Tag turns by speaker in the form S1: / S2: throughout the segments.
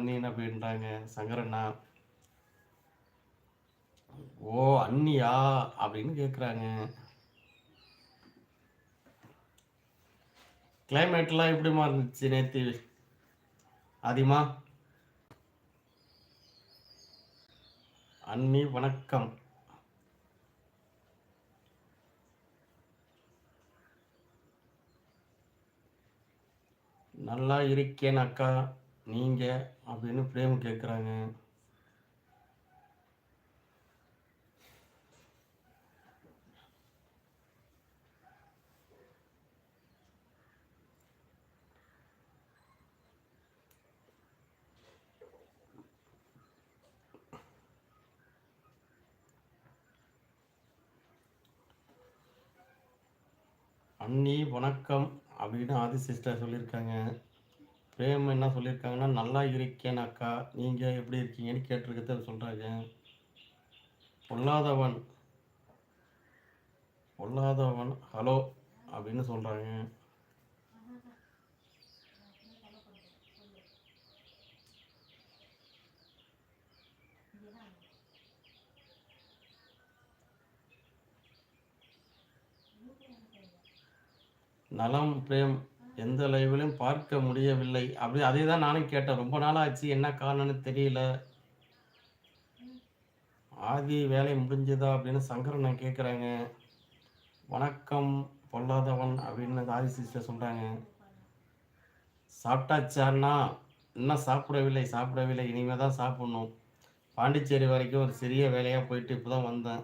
S1: அண்ணி என்ன அப்படின்றாங்க சங்கரண்ணா ஓ அண்ணியா? அப்படின்னு கேட்குறாங்க கிளைமேட்லாம் எப்படிமா இருந்துச்சு நேற்று அதிகமா அண்ணி வணக்கம். நல்லா இருக்கேன் அக்கா. நீங்க அப்படின்னு பிரேம் கேட்குறாங்க அண்ணி வணக்கம் அப்படின்னு ஆதி சிஸ்டர் சொல்லியிருக்காங்க. பிரேம் என்ன சொல்லியிருக்காங்கன்னா நல்லா இருக்கேன் அக்கா நீங்கள் எப்படி இருக்கீங்கன்னு கேட்டிருக்கத சொல்கிறாங்க பொல்லாதவன் பொல்லாதவன் ஹலோ அப்படின்னு சொல்கிறாங்க நலம் பிரேம் எந்த லைவ்லையும் பார்க்க முடியவில்லை. அப்படி அதே தான் நானும் கேட்டேன். ரொம்ப நாள் ஆச்சு என்ன காரணம்னு தெரியல. ஆதி வேலை முடிஞ்சதா அப்படின்னு சங்கரன் கேட்குறாங்க வணக்கம் பொல்லாதவன் அப்படின்னு ஆதி சிஸ்டர் சொல்கிறாங்க சாப்பிட்டாச்சான்னா? இன்னும் சாப்பிடவில்லை சாப்பிடவில்லை. இனிமேல் தான் சாப்பிட்ணும். பாண்டிச்சேரி வரைக்கும் ஒரு சிறிய வேலையாக போயிட்டு இப்போ தான் வந்தேன்.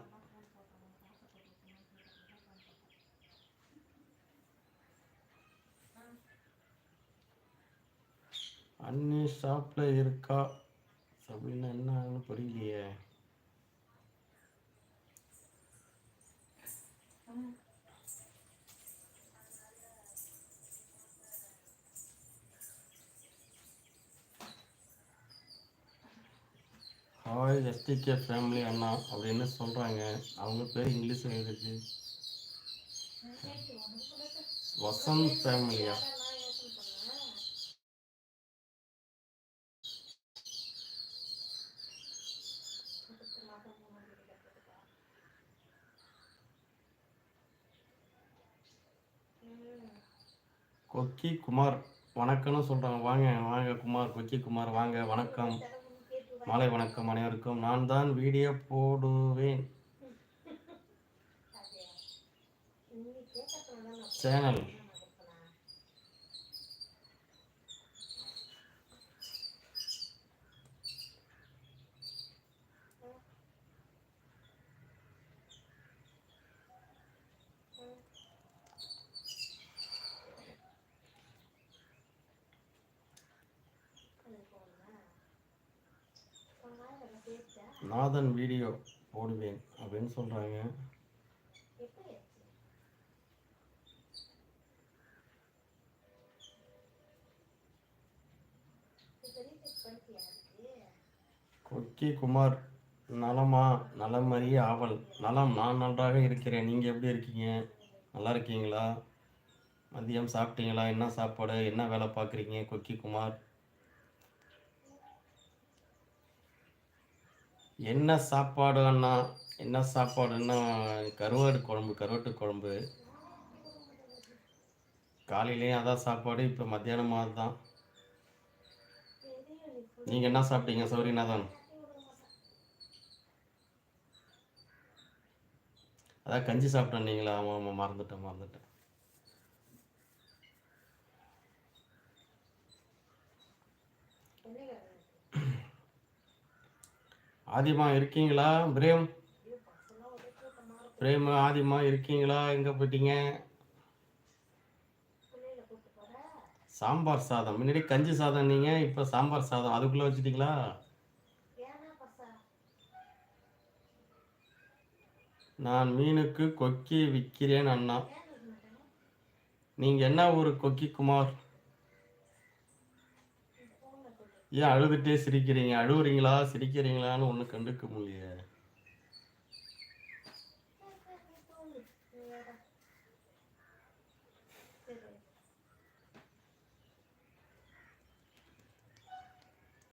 S1: அண்ணி ஷாப்பில் இருக்கா? அப்படின்னா என்ன ஆகுன்னு புரியலையே. ஹாய் எஸ்டிகே ஃபேமிலி அண்ணா அப்படின்னு சொல்கிறாங்க அவங்க பேர் இங்கிலீஷில் எழுதிருக்கு வசந்த் ஃபேமிலியா கொக்கி குமார் வணக்கம்னு சொல்கிறாங்க வாங்க வாங்க குமார் கொக்கி குமார் வாங்க வணக்கம். மாலை வணக்கம் அனைவருக்கும். நான் தான் வீடியோ போடுவேன். சேனல். நாதன் வீடியோ போடுவேன் அப்படின்னு சொல்கிறாங்க கொக்கி குமார் நலமா நலமறிய ஆவல். நலம் நான் நன்றாக இருக்கிறேன். நீங்கள் எப்படி இருக்கீங்க? நல்லா இருக்கீங்களா? மதியம் சாப்பிட்டீங்களா? என்ன சாப்பாடு? என்ன வேலை பார்க்குறீங்க? கொக்கி குமார்? என்ன சாப்பாடு அண்ணா? என்ன சாப்பாடுன்னா கருவாடு குழம்பு கருவாட்டு குழம்பு. காலையிலேயும் அதான் சாப்பாடு இப்போ மத்தியானமாக தான் நீங்கள் என்ன சாப்பிட்டீங்க சௌரியநாதன் அதான் கஞ்சி சாப்பிட்டேன் நீங்களா? ஆமாம் ஆமாம் மறந்துட்டேன் மறந்துட்டேன். ஆதிமா இருக்கீங்களா? பிரேம். பிரேம் ஆதிமா இருக்கீங்களா? எங்கே போயிட்டீங்க? சாம்பார் சாதம். முன்னாடி கஞ்சி சாதம் நீங்கள் இப்போ சாம்பார் சாதம். அதுக்குள்ளே வச்சுட்டீங்களா? நான் மீனுக்கு கொக்கி விற்கிறேன் அண்ணா. நீங்கள் என்ன ஊர் கொக்கி குமார்? ஏன் அழுதுகிட்டே சிரிக்கிறீங்க? அழுகுறீங்களா சிரிக்கிறீங்களான்னு ஒன்றும் கண்டுக்க முடியல.